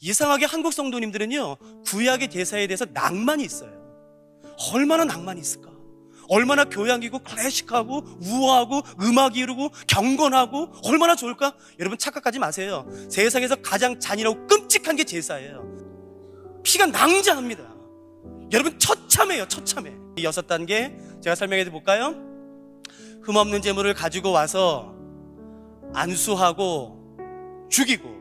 이상하게 한국 성도님들은요, 구약의 제사에 대해서 낭만이 있어요. 얼마나 낭만이 있을까? 얼마나 교양이고 클래식하고 우아하고 음악이 이르고 경건하고 얼마나 좋을까? 여러분 착각하지 마세요. 세상에서 가장 잔인하고 끔찍한 게 제사예요. 피가 낭자합니다. 여러분 처참해요, 처참해. 이 여섯 단계 제가 설명해 볼까요? 흠없는 재물을 가지고 와서 안수하고 죽이고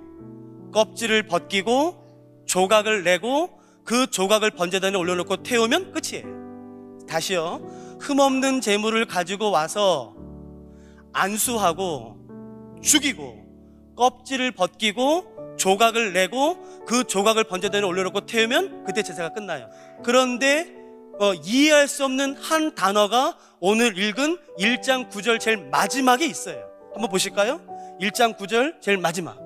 껍질을 벗기고 조각을 내고 그 조각을 번제단에 올려놓고 태우면 끝이에요. 다시요. 흠없는 재물을 가지고 와서 안수하고 죽이고 껍질을 벗기고 조각을 내고 그 조각을 번제단에 올려놓고 태우면 그때 제사가 끝나요. 그런데 어, 이해할 수 없는 한 단어가 오늘 읽은 1장 9절 제일 마지막에 있어요. 한번 보실까요? 1장 9절 제일 마지막.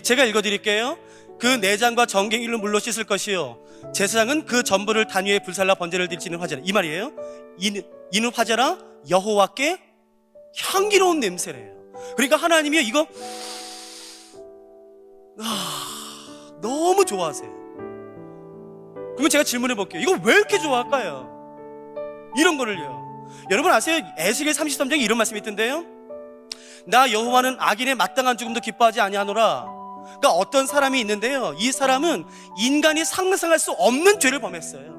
제가 읽어드릴게요. 그 내장과 정갱이를 물로 씻을 것이요. 제사장은 그 전부를 단위에 불살라 번제를 드리는 화제라. 이 말이에요. 이는, 이는 화제라 여호와께 향기로운 냄새래요. 그러니까 하나님이 이거 아, 너무 좋아하세요. 그러면 제가 질문해 볼게요. 이거 왜 이렇게 좋아할까요? 이런 거를요. 여러분 아세요? 에스겔 33장에 이런 말씀이 있던데요. 나 여호와는 악인의 마땅한 죽음도 기뻐하지 아니하노라. 그러니까 어떤 사람이 있는데요. 이 사람은 인간이 상상할 수 없는 죄를 범했어요.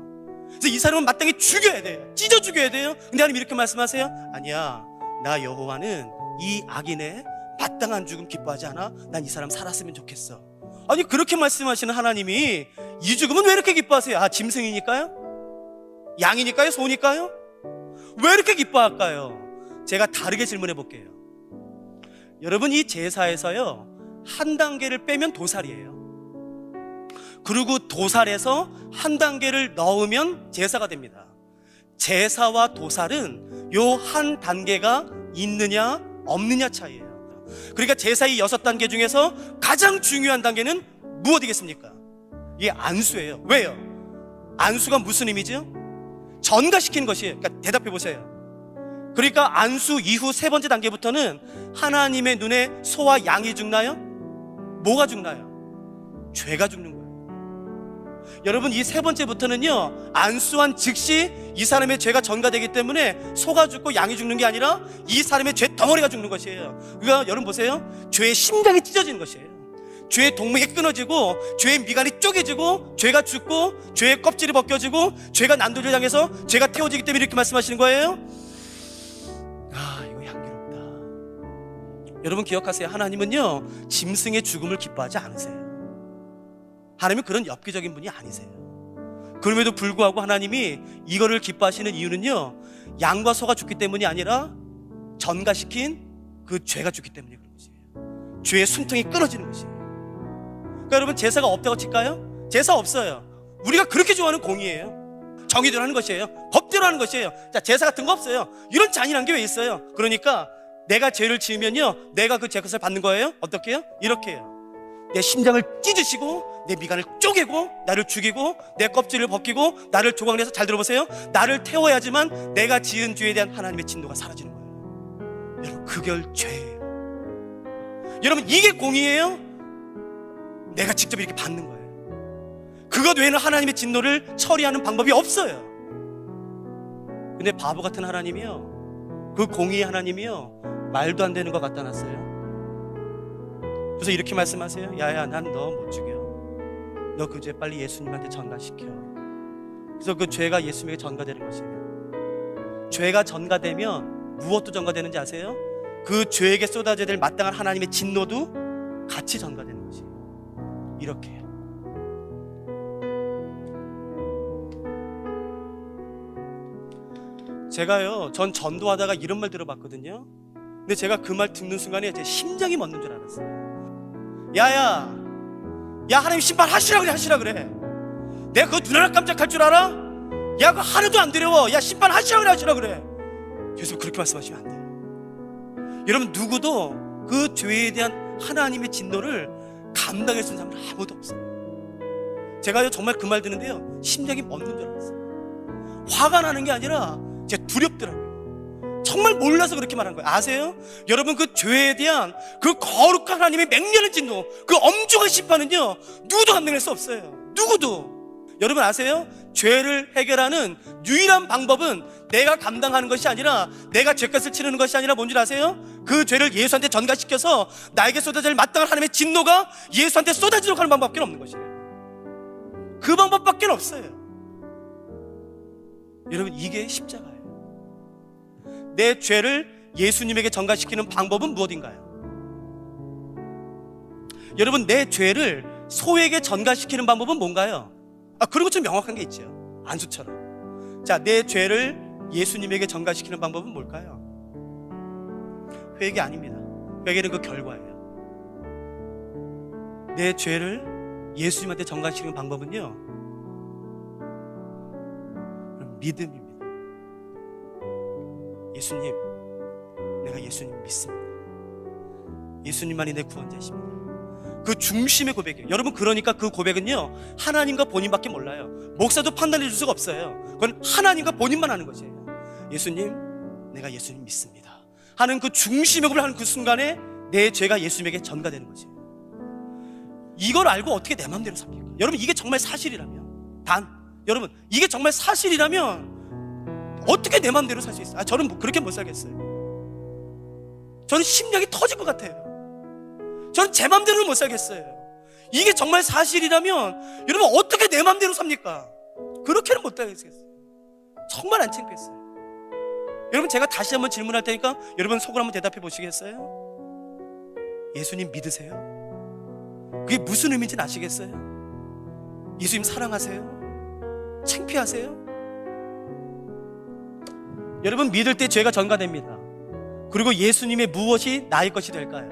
그래서 이 사람은 마땅히 죽여야 돼요. 찢어 죽여야 돼요. 근데 하나님 이렇게 말씀하세요. 아니야. 나 여호와는 이 악인의 마땅한 죽음 기뻐하지 않아. 난 이 사람 살았으면 좋겠어. 아니 그렇게 말씀하시는 하나님이 이 죽음은 왜 이렇게 기뻐하세요? 아 짐승이니까요? 양이니까요? 소니까요? 왜 이렇게 기뻐할까요? 제가 다르게 질문해 볼게요. 여러분 이 제사에서요 한 단계를 빼면 도살이에요. 그리고 도살에서 한 단계를 넣으면 제사가 됩니다. 제사와 도살은 요 한 단계가 있느냐 없느냐 차이예요. 그러니까 제사의 여섯 단계 중에서 가장 중요한 단계는 무엇이겠습니까? 이게 안수예요. 왜요? 안수가 무슨 의미죠? 전가시키는 것이에요. 그러니까 대답해 보세요. 그러니까 안수 이후 세 번째 단계부터는 하나님의 눈에 소와 양이 죽나요? 뭐가 죽나요? 죄가 죽는 거예요. 여러분 이 세 번째부터는요 안수한 즉시 이 사람의 죄가 전가되기 때문에 소가 죽고 양이 죽는 게 아니라 이 사람의 죄 덩어리가 죽는 것이에요. 그러니까 여러분 보세요 죄의 심장이 찢어지는 것이에요. 죄의 동맥이 끊어지고 죄의 미간이 쪼개지고 죄가 죽고 죄의 껍질이 벗겨지고 죄가 난도를 향해서 죄가 태워지기 때문에 이렇게 말씀하시는 거예요. 여러분 기억하세요. 하나님은요 짐승의 죽음을 기뻐하지 않으세요. 하나님은 그런 엽기적인 분이 아니세요. 그럼에도 불구하고 하나님이 이거를 기뻐하시는 이유는요 양과 소가 죽기 때문이 아니라 전가시킨 그 죄가 죽기 때문에 그런 것이에요. 죄의 숨통이 끊어지는 것이에요. 그러니까 여러분 제사가 없다고 칠까요? 제사 없어요. 우리가 그렇게 좋아하는 공이에요. 정의대로 하는 것이에요. 법대로 하는 것이에요. 자, 제사 같은 거 없어요. 이런 잔인한 게 왜 있어요? 그러니까 내가 죄를 지으면요. 내가 그 죄 것을 받는 거예요. 어떻게 해요? 이렇게 해요. 내 심장을 찢으시고 내 미간을 쪼개고 나를 죽이고 내 껍질을 벗기고 나를 조각내서 잘 들어보세요. 나를 태워야지만 내가 지은 죄에 대한 하나님의 진노가 사라지는 거예요. 여러분 그걸 죄예요. 여러분 이게 공의예요? 내가 직접 이렇게 받는 거예요. 그것 외에는 하나님의 진노를 처리하는 방법이 없어요. 근데 바보 같은 하나님이요. 그 공의의 하나님이요. 말도 안 되는 것 갖다 놨어요. 그래서 이렇게 말씀하세요. 야야, 난 너 못 죽여. 너 그 죄 빨리 예수님한테 전가시켜. 그래서 그 죄가 예수님에게 전가되는 것이에요. 죄가 전가되면 무엇도 전가되는지 아세요? 그 죄에게 쏟아져야 될 마땅한 하나님의 진노도 같이 전가되는 것이에요. 이렇게. 제가요, 전 전도하다가 이런 말 들어봤거든요. 근데 제가 그 말 듣는 순간에 제 심장이 멎는 줄 알았어요. 야야, 야 하나님 신발 하시라 그래 하시라 그래. 내가 그거 눈 하나 깜짝할 줄 알아? 야 그거 하나도 안 두려워. 야 신발 하시라 그래 하시라 그래. 그래서 그렇게 말씀하시면 안 돼요. 여러분 누구도 그 죄에 대한 하나님의 진노를 감당할 수 있는 사람은 아무도 없어요. 제가요 정말 그 말 듣는데요 심장이 멎는 줄 알았어요. 화가 나는 게 아니라 제가 두렵더라고요. 정말 몰라서 그렇게 말한 거예요. 아세요? 여러분 그 죄에 대한 그 거룩한 하나님의 맹렬한 진노, 그 엄중한 심판은요 누구도 감당할 수 없어요. 누구도. 여러분 아세요? 죄를 해결하는 유일한 방법은 내가 감당하는 것이 아니라 내가 죄값을 치르는 것이 아니라 뭔지 아세요? 그 죄를 예수한테 전가시켜서 나에게 쏟아질 마땅한 하나님의 진노가 예수한테 쏟아지도록 하는 방법밖에 없는 것이에요. 그 방법밖에 없어요. 여러분 이게 십자가예요. 내 죄를 예수님에게 전가시키는 방법은 무엇인가요? 여러분 내 죄를 소에게 전가시키는 방법은 뭔가요? 아 그런 것 좀 명확한 게 있죠. 안수처럼. 자, 내 죄를 예수님에게 전가시키는 방법은 뭘까요? 회개 아닙니다. 회개는 그 결과예요. 내 죄를 예수님한테 전가시키는 방법은요. 믿음입니다. 예수님, 내가 예수님 믿습니다. 예수님만이 내 구원자십니다. 그 중심의 고백이에요. 여러분 그러니까 그 고백은요 하나님과 본인밖에 몰라요. 목사도 판단해 줄 수가 없어요. 그건 하나님과 본인만 하는 것이에요. 예수님, 내가 예수님 믿습니다. 하는 그 중심의 고백을 하는 그 순간에 내 죄가 예수님에게 전가되는 거지. 이걸 알고 어떻게 내 마음대로 삽니까? 여러분 이게 정말 사실이라면 단 여러분 이게 정말 사실이라면 어떻게 내 마음대로 살 수 있어요? 아, 저는 뭐 그렇게 못 살겠어요. 저는 심장이 터질 것 같아요. 저는 제 맘대로는 못 살겠어요. 이게 정말 사실이라면 여러분 어떻게 내 맘대로 삽니까? 그렇게는 못 살겠어요. 정말 안 창피했어요. 여러분 제가 다시 한번 질문할 테니까 여러분 속으로 한번 대답해 보시겠어요? 예수님 믿으세요? 그게 무슨 의미인지 아시겠어요? 예수님 사랑하세요? 창피하세요? 여러분 믿을 때 죄가 전가됩니다. 그리고 예수님의 무엇이 나의 것이 될까요?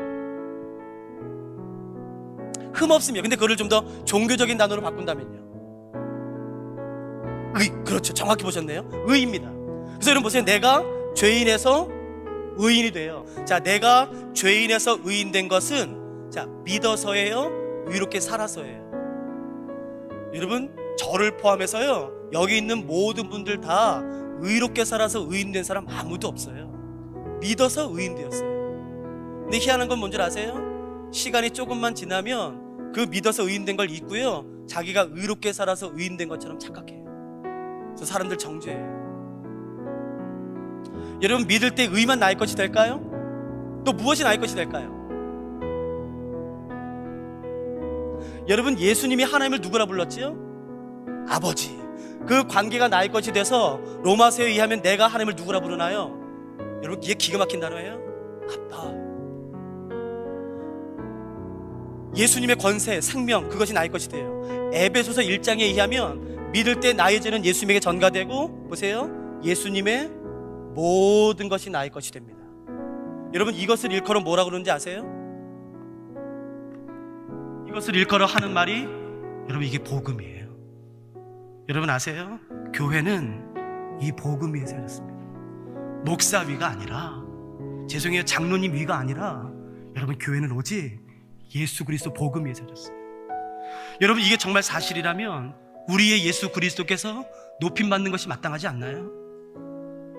흠없습니다. 근데 그거를 좀 더 종교적인 단어로 바꾼다면요. 의, 그렇죠. 정확히 보셨네요. 의입니다. 그래서 여러분 보세요. 내가 죄인에서 의인이 돼요. 자, 내가 죄인에서 의인 된 것은 자, 믿어서예요. 의롭게 살아서예요. 여러분, 저를 포함해서요. 여기 있는 모든 분들 다 의롭게 살아서 의인 된 사람 아무도 없어요. 믿어서 의인 되었어요. 근데 희한한 건 뭔지 아세요? 시간이 조금만 지나면 그 믿어서 의인된 걸 잊고요. 자기가 의롭게 살아서 의인된 것처럼 착각해요. 그래서 사람들 정죄해요. 여러분 믿을 때 의만 나의 것이 될까요? 또 무엇이 나의 것이 될까요? 여러분 예수님이 하나님을 누구라 불렀지요? 아버지. 그 관계가 나의 것이 돼서 로마서에 의하면 내가 하나님을 누구라 부르나요? 여러분 이게 기가 막힌 단어예요. 아빠. 예수님의 권세, 생명 그것이 나의 것이 돼요. 에베소서 1장에 의하면 믿을 때 나의 죄는 예수님에게 전가되고 보세요. 예수님의 모든 것이 나의 것이 됩니다. 여러분 이것을 일컬어 뭐라고 그러는지 아세요? 이것을 일컬어 하는 말이 여러분 이게 복음이에요. 여러분 아세요? 교회는 이 복음 위에 세웠습니다. 목사 위가 아니라 죄송해요 장로님 위가 아니라 여러분 교회는 오직 예수 그리스도 복음 위에 세졌어요. 여러분 이게 정말 사실이라면 우리의 예수 그리스도께서 높임 받는 것이 마땅하지 않나요?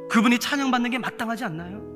그분이 찬양 받는 게 마땅하지 않나요?